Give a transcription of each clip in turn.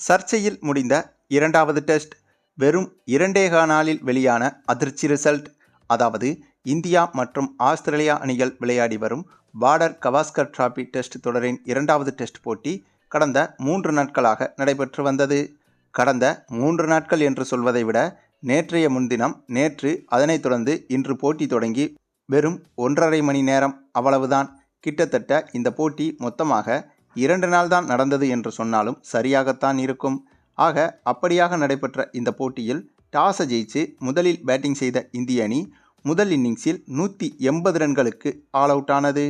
சர்ச்சையில் முடிந்த இரண்டாவது டெஸ்ட் வெறும் இரண்டேகா நாளில் வெளியான அதிர்ச்சி ரிசல்ட். அதாவது இந்தியா மற்றும் ஆஸ்திரேலியா அணிகள் விளையாடி வரும் பார்டர் கவாஸ்கர் டிராபி டெஸ்ட் தொடரின் இரண்டாவது டெஸ்ட் போட்டி கடந்த மூன்று நாட்களாக நடைபெற்று வந்தது. கடந்த மூன்று நாட்கள் என்று சொல்வதை விட நேற்றைய முன்தினம் நேற்று அதனைத் தொடர்ந்து இன்று போட்டி தொடங்கி வெறும் ஒன்றரை மணி நேரம் அவ்வளவுதான். கிட்டத்தட்ட இந்த போட்டி மொத்தமாக இரண்டு நாள் தான் நடந்தது என்று சொன்னாலும் சரியாகத்தான் இருக்கும். ஆக அப்படியாக நடைபெற்ற இந்த போட்டியில் டாஸை ஜெயிச்சு முதலில் பேட்டிங் செய்த இந்திய அணி முதல் இன்னிங்ஸில் நூற்றி எண்பது ரன்களுக்கு ஆல் அவுட் ஆனது.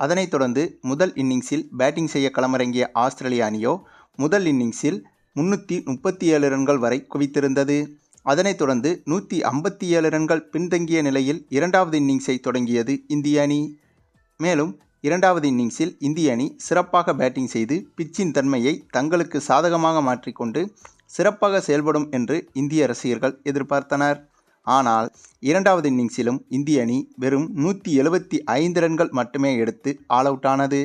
அதனைத் தொடர்ந்து முதல் இன்னிங்ஸில் பேட்டிங் செய்ய களமிறங்கிய ஆஸ்திரேலிய அணியோ முதல் இன்னிங்ஸில் முன்னூற்றி முப்பத்தி ஏழு ரன்கள் வரை குவித்திருந்தது. அதனைத் தொடர்ந்து நூற்றி ஐம்பத்தி ஏழு ரன்கள் பின்தங்கிய நிலையில் இரண்டாவது இன்னிங்ஸை தொடங்கியது இந்திய அணி. மேலும் இரண்டாவது இன்னிங்ஸில் இந்திய அணி சிறப்பாக பேட்டிங் செய்து பிச்சின் தன்மையை தங்களுக்கு சாதகமாக மாற்றிக்கொண்டு சிறப்பாக செயல்படும் என்று இந்திய ரசிகர்கள் எதிர்பார்த்தனர். ஆனால் இரண்டாவது இன்னிங்ஸிலும் இந்திய அணி வெறும் நூற்றி எழுபத்தி ஐந்து ரன்கள் மட்டுமே எடுத்து ஆல் அவுட் ஆனது.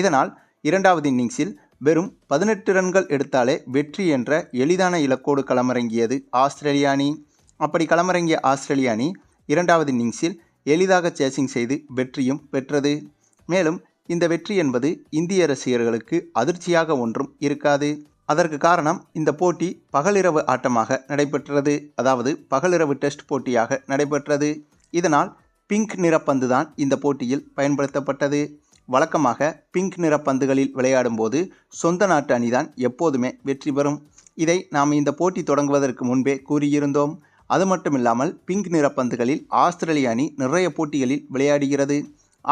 இதனால் இரண்டாவது இன்னிங்ஸில் வெறும் பதினெட்டு ரன்கள் எடுத்தாலே வெற்றி என்ற எளிதான இலக்கோடு களமிறங்கியது ஆஸ்திரேலிய அணி. அப்படி களமிறங்கிய ஆஸ்திரேலிய அணி இரண்டாவது இன்னிங்ஸில் எளிதாக சேசிங் செய்து வெற்றியும் பெற்றது. மேலும் இந்த வெற்றி என்பது இந்திய ரசிகர்களுக்கு அதிர்ச்சியாக ஒன்றும் இருக்காது. அதற்கு காரணம் இந்த போட்டி பகலிரவு ஆட்டமாக நடைபெற்றது. அதாவது பகலிரவு டெஸ்ட் போட்டியாக நடைபெற்றது. இதனால் பிங்க் நிறப்பந்து தான் இந்த போட்டியில் பயன்படுத்தப்பட்டது. வழக்கமாக பிங்க் நிறப்பந்துகளில் விளையாடும்போது சொந்த நாட்டு அணிதான் எப்போதுமே வெற்றி பெறும். இதை நாம் இந்த போட்டி தொடங்குவதற்கு முன்பே கூறியிருந்தோம். அது மட்டுமில்லாமல் பிங்க் நிறப்பந்துகளில் ஆஸ்திரேலிய அணி நிறைய போட்டிகளில் விளையாடுகிறது.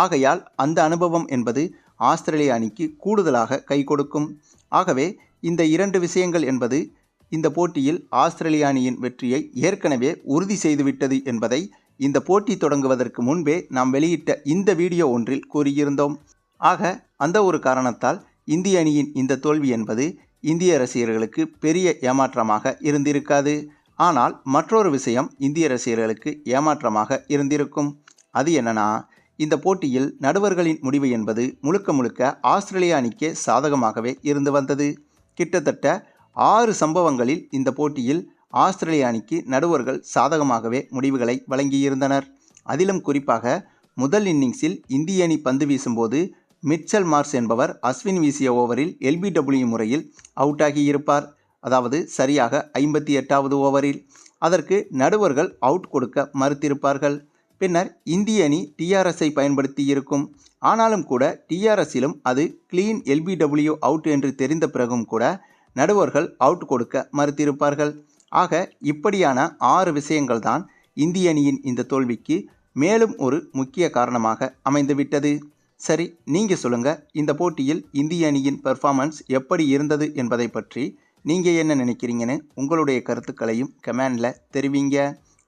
ஆகையால் அந்த அனுபவம் என்பது ஆஸ்திரேலிய அணிக்கு கூடுதலாக கை கொடுக்கும். ஆகவே இந்த இரண்டு விஷயங்கள் என்பது இந்த போட்டியில் ஆஸ்திரேலிய அணியின் வெற்றியை ஏற்கனவே உறுதி செய்துவிட்டது என்பதை இந்த போட்டி தொடங்குவதற்கு முன்பே நாம் வெளியிட்ட இந்த வீடியோ ஒன்றில் கூறியிருந்தோம். ஆக அந்த ஒரு காரணத்தால் இந்திய அணியின் இந்த தோல்வி என்பது இந்திய ரசிகர்களுக்கு பெரிய ஏமாற்றமாக இருந்திருக்காது. ஆனால் மற்றொரு விஷயம் இந்திய ரசிகர்களுக்கு ஏமாற்றமாக இருந்திருக்கும். அது என்னன்னா இந்த போட்டியில் நடுவர்களின் முடிவு என்பது முழுக்க முழுக்க ஆஸ்திரேலிய அணிக்கே சாதகமாகவே இருந்து வந்தது. கிட்டத்தட்ட ஆறு சம்பவங்களில் இந்த போட்டியில் ஆஸ்திரேலிய அணிக்கு நடுவர்கள் சாதகமாகவே முடிவுகளை வழங்கியிருந்தனர். அதிலும் குறிப்பாக முதல் இன்னிங்ஸில் இந்திய அணி பந்து வீசும்போது மிச்சல் மார்ஸ் என்பவர் அஸ்வின் வீசிய ஓவரில் எல்பிடபிள்யூ முறையில் அவுட் ஆகியிருப்பார் அதாவது சரியாக ஐம்பத்தி எட்டாவது ஓவரில். அதற்கு நடுவர்கள் அவுட் கொடுக்க மறுத்திருப்பார்கள். பின்னர் இந்திய அணி டிஆர்எஸை பயன்படுத்தி இருக்கும் ஆனாலும் கூட டிஆர்எஸிலும் அது கிளீன் எல்பிடபிள்யூ அவுட் என்று தெரிந்த பிறகும் கூட நடுவர்கள் அவுட் கொடுக்க மறுத்திருப்பார்கள். ஆக இப்படியான ஆறு விஷயங்கள் தான் இந்திய அணியின் இந்த தோல்விக்கு மேலும் ஒரு முக்கிய காரணமாக அமைந்துவிட்டது. சரி நீங்கள் சொல்லுங்கள் இந்த போட்டியில் இந்திய அணியின் பெர்ஃபார்மன்ஸ் எப்படி இருந்தது என்பதை பற்றி நீங்கள் என்ன நினைக்கிறீங்கன்னு உங்களுடைய கருத்துக்களையும் கமெண்டில் தெரிவிங்க.